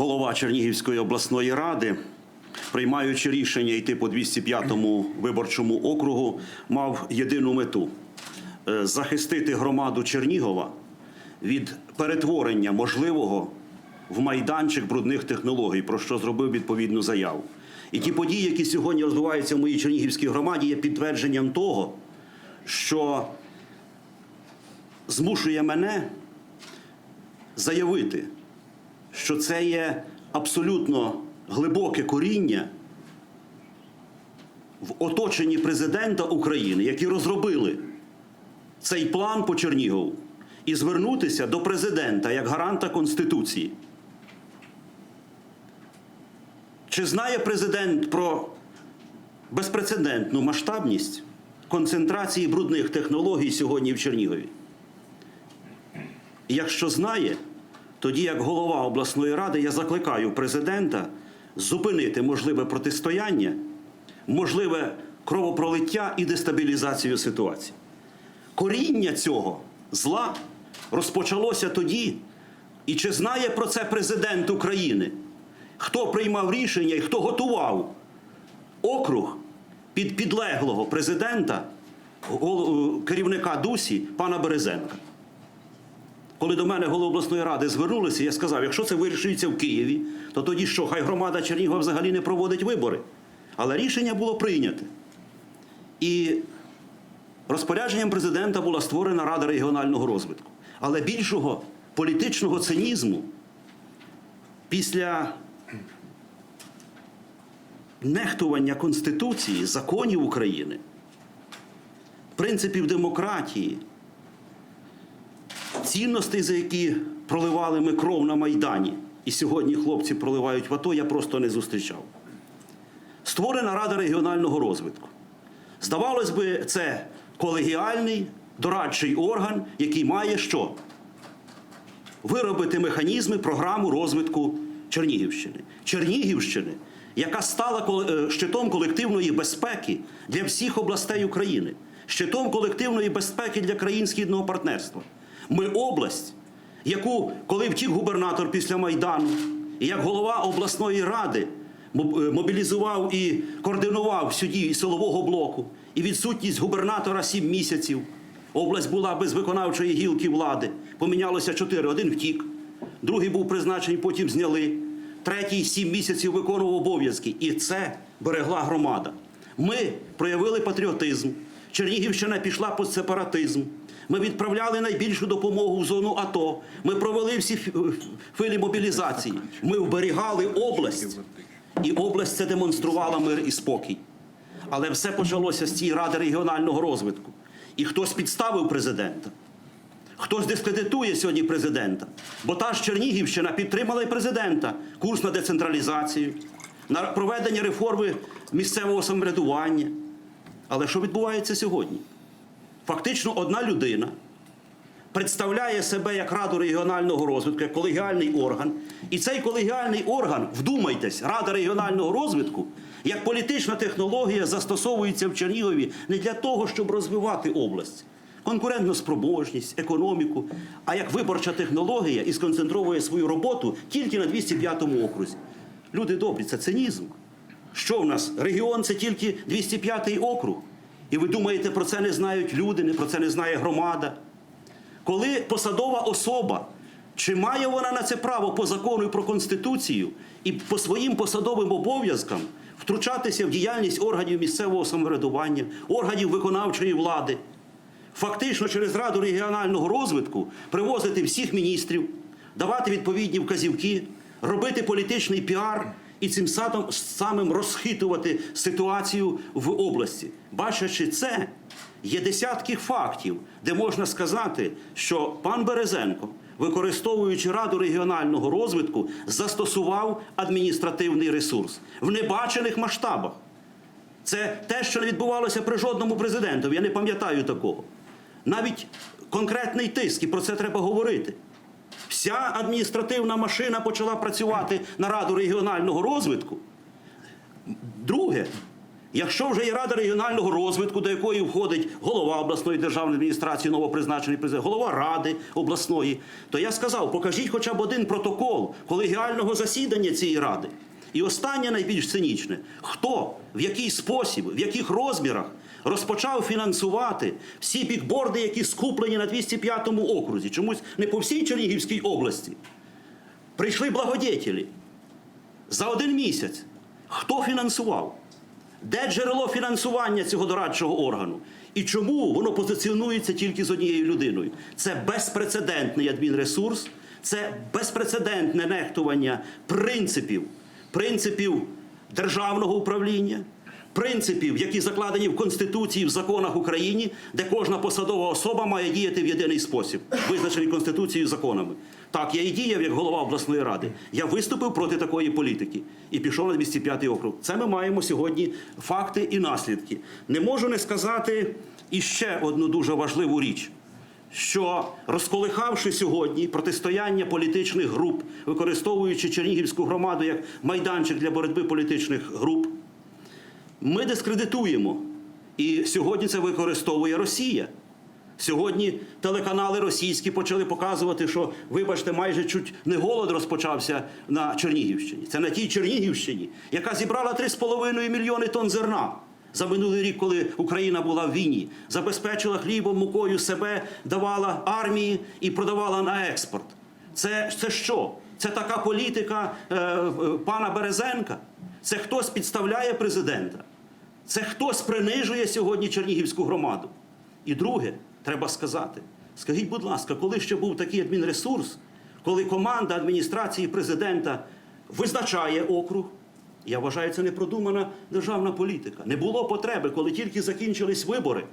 голова Чернігівської обласної ради, приймаючи рішення йти по 205-му виборчому округу, мав єдину мету е, захистити громаду Чернігова від перетворення можливого в майданчик брудних технологій, про що зробив відповідну заяву. І ті події, які сьогодні розвиваються в моїй Чернігівській громаді, є підтвердженням того, що змушує мене заявити, що це є абсолютно глибоке коріння в оточенні президента України, які розробили цей план по Чернігову, і звернутися до президента як гаранта Конституції. Чи знає президент про безпрецедентну масштабність концентрації брудних технологій сьогодні в Чернігові? І якщо знає, тоді як голова обласної ради я закликаю президента зупинити можливе протистояння, можливе кровопролиття і дестабілізацію ситуації. Коріння цього зла розпочалося тоді, і чи знає про це президент України, хто приймав рішення і хто готував округ під підлеглого президента, керівника Дусі, пана Березенка? Коли до мене голова обласної ради звернулися, я сказав, якщо це вирішується в Києві, то тоді що, хай громада Чернігова взагалі не проводить вибори. Але рішення було прийняте. І розпорядженням президента була створена Рада регіонального розвитку. Але більшого політичного цинізму після нехтування Конституції, законів України, принципів демократії, цінностей, за які проливали ми кров на Майдані, і сьогодні хлопці проливають в АТО, я просто не зустрічав. Створена Рада регіонального розвитку. Здавалось би, це колегіальний дорадчий орган, який має що? Виробити механізми, програму розвитку Чернігівщини. Чернігівщини, яка стала е, щитом колективної безпеки для всіх областей України, щитом колективної безпеки для країн східного партнерства. Ми область, яку, коли втік губернатор після Майдану, і як голова обласної ради е, мобілізував і координував дію силового блоку, і відсутність губернатора сім місяців. Область була без виконавчої гілки влади. Помінялося чотири. Один втік, другий був призначений, потім зняли. Третій сім місяців виконував обов'язки. І це берегла громада. Ми проявили патріотизм. Чернігівщина пішла під сепаратизм. Ми відправляли найбільшу допомогу в зону АТО. Ми провели всі хвилі мобілізації. Ми вберігали область. І область це демонструвала мир і спокій. Але все почалося з цієї ради регіонального розвитку. І хтось підставив президента. Хтось дискредитує сьогодні президента. Бо та ж Чернігівщина підтримала і президента курс на децентралізацію, на проведення реформи місцевого самоврядування. Але що відбувається сьогодні? Фактично одна людина представляє себе як Раду регіонального розвитку, як колегіальний орган. І цей колегіальний орган, вдумайтесь, Рада регіонального розвитку, як політична технологія застосовується в Чернігові не для того, щоб розвивати область, конкурентну спроможність, економіку, а як виборча технологія і сконцентровує свою роботу тільки на 205 окрузі. Люди добрі, це цинізм. Що в нас? Регіон це тільки 205 округ. І ви думаєте, про це не знають люди, про це не знає громада. Коли посадова особа, чи має вона на це право по закону і про Конституцію і по своїм посадовим обов'язкам втручатися в діяльність органів місцевого самоврядування, органів виконавчої влади, фактично через Раду регіонального розвитку привозити всіх міністрів, давати відповідні вказівки, робити політичний піар і цим садом- самим розхитувати ситуацію в області. Бачачи це, є десятки фактів, де можна сказати, що пан Березенко, використовуючи Раду регіонального розвитку, застосував адміністративний ресурс в небачених масштабах. Це те, що не відбувалося при жодному президентові. Я не пам'ятаю такого. Навіть конкретний тиск, і про це треба говорити. Вся адміністративна машина почала працювати на Раду регіонального розвитку. Друге, Якщо вже є Рада регіонального розвитку, до якої входить голова обласної державної адміністрації, новопризначений президент, голова ради обласної, то я сказав, покажіть хоча б один протокол колегіального засідання цієї ради. І останнє найбільш цинічне: хто, в який спосіб, в яких розмірах розпочав фінансувати всі бікборди, які скуплені на 205-му окрузі, чомусь не по всій Чернігівській області. Прийшли благодетелі за один місяць. Хто фінансував? Де джерело фінансування цього дорадчого органу? І чому воно позиціонується тільки з однією людиною? Це безпрецедентний адмінресурс, це безпрецедентне нехтування принципів, принципів державного управління, принципів, які закладені в Конституції, в законах України, де кожна посадова особа має діяти в єдиний спосіб, визначений Конституцією законами. Так, я і діяв як голова обласної ради. Я виступив проти такої політики і пішов на 205 округ. Це ми маємо сьогодні факти і наслідки. Не можу не сказати іще одну дуже важливу річ. Що розколихавши сьогодні протистояння політичних груп, використовуючи Чернігівську громаду як майданчик для боротьби політичних груп, ми дискредитуємо. І сьогодні це використовує Росія. Сьогодні телеканали російські почали показувати, що, вибачте, майже чуть не голод розпочався на Чернігівщині. Це на тій Чернігівщині, яка зібрала 3,5 мільйони тонн зерна за минулий рік, коли Україна була в війні, забезпечила хлібом, мукою себе, давала армії і продавала на експорт. Це, це що? Це така політика е, е, пана Березенка? Це хтось підставляє президента? Це хтось принижує сьогодні Чернігівську громаду. І друге, треба сказати: скажіть, будь ласка, коли ще був такий адмінресурс, коли команда адміністрації президента визначає округ, я вважаю, це непродумана державна політика. Не було потреби, коли тільки закінчились вибори,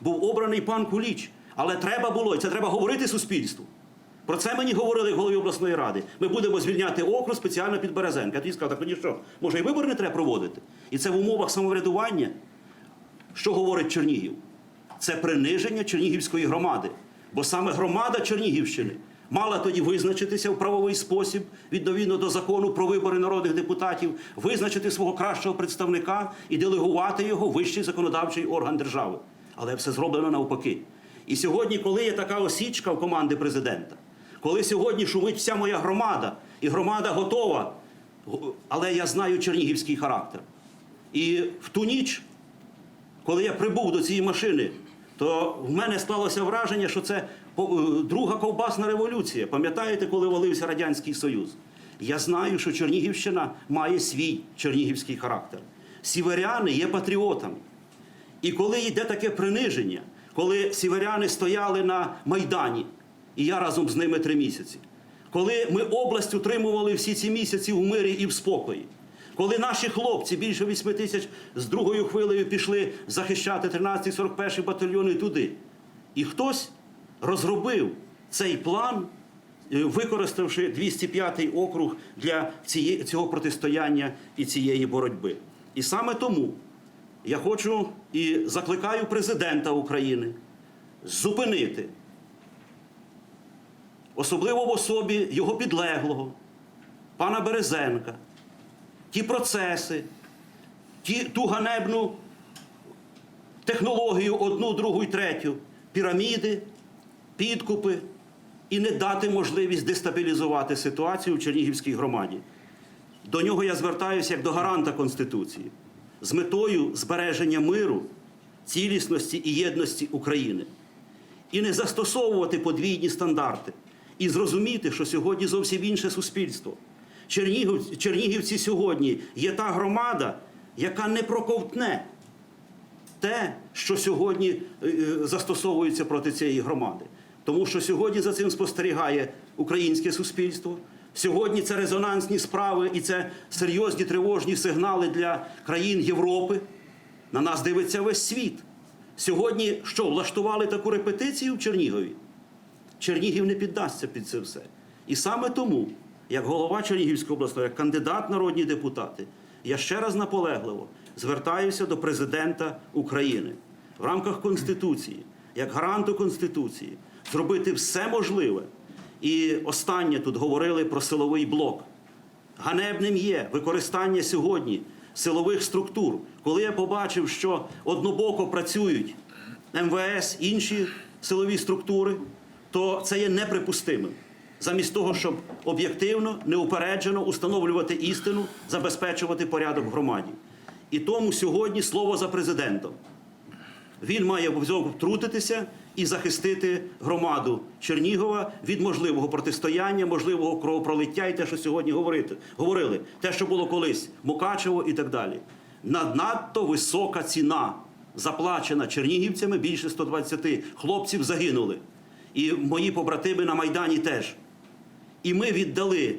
був обраний пан Куліч. Але треба було, і це треба говорити суспільству. Про це мені говорили голові обласної ради. Ми будемо звільняти округ спеціально під Березенка. Я тоді сказав, так тоді що, може і вибори не треба проводити? І це в умовах самоврядування. Що говорить Чернігів? Це приниження Чернігівської громади. Бо саме громада Чернігівщини мала тоді визначитися в правовий спосіб, відповідно до закону про вибори народних депутатів, визначити свого кращого представника і делегувати його в вищий законодавчий орган держави. Але все зроблено навпаки. І сьогодні, коли є така осічка в команди президента, коли сьогодні шумить вся моя громада, і громада готова, але я знаю чернігівський характер. І в ту ніч, коли я прибув до цієї машини, то в мене склалося враження, що це е, друга ковбасна революція. Пам'ятаєте, коли валився Радянський Союз? Я знаю, що Чернігівщина має свій чернігівський характер. Сіверяни є патріотами. І коли йде таке приниження, коли сіверяни стояли на Майдані, і я разом з ними три місяці, коли ми область утримували всі ці місяці в мирі і в спокої, коли наші хлопці більше 8 тисяч з другою хвилею пішли захищати 13-й 41-й батальйони туди, і хтось розробив цей план, е, використавши 205-й округ для цього протистояння і цієї боротьби. І саме тому я хочу і закликаю президента України зупинити, особливо в особі його підлеглого, пана Березенка, ті процеси, ті, ту ганебну технологію одну, другу і третю, піраміди, підкупи, і не дати можливість дестабілізувати ситуацію в Чернігівській громаді. До нього я звертаюся як до гаранта Конституції з метою збереження миру, цілісності і єдності України. І не застосовувати подвійні стандарти, і зрозуміти, що сьогодні зовсім інше суспільство. Чернігів, Чернігівці сьогодні є та громада, яка не проковтне те, що сьогодні е, застосовується проти цієї громади. Тому що сьогодні за цим спостерігає українське суспільство. Сьогодні це резонансні справи і це серйозні тривожні сигнали для країн Європи. На нас дивиться весь світ. Сьогодні що, влаштували таку репетицію в Чернігові? Чернігів не піддасться під це все. І саме тому, як голова Чернігівської обласної, як кандидат народні депутати, я ще раз наполегливо звертаюся до президента України в рамках Конституції, як гаранту Конституції, зробити все можливе. І останнє тут говорили про силовий блок. Ганебним є використання сьогодні силових структур. Коли я побачив, що однобоко працюють МВС, інші силові структури, то це є неприпустимим. Замість того, щоб об'єктивно, неупереджено установлювати істину, забезпечувати порядок в громаді. І тому сьогодні слово за президентом. Він має обов'язково втрутитися і захистити громаду Чернігова від можливого протистояння, можливого кровопролиття і те, що сьогодні говорити, говорили, те, що було колись, Мукачево і так далі. Надто висока ціна заплачена чернігівцями, більше 120 хлопців загинули. І мої побратими на Майдані теж. І ми віддали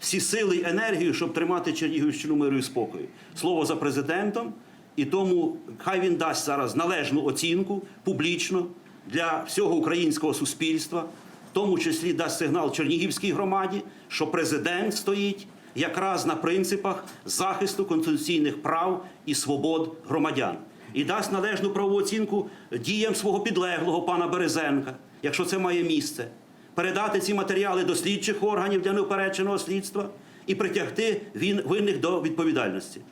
всі сили і енергію, щоб тримати Чернігівщину миру і спокою. Слово за президентом. І тому хай він дасть зараз належну оцінку публічно для всього українського суспільства, в тому числі дасть сигнал Чернігівській громаді, що президент стоїть якраз на принципах захисту конституційних прав і свобод громадян. І дасть належну правову оцінку діям свого підлеглого пана Березенка, якщо це має місце передати ці матеріали до слідчих органів для неупередженого слідства і притягти винних до відповідальності.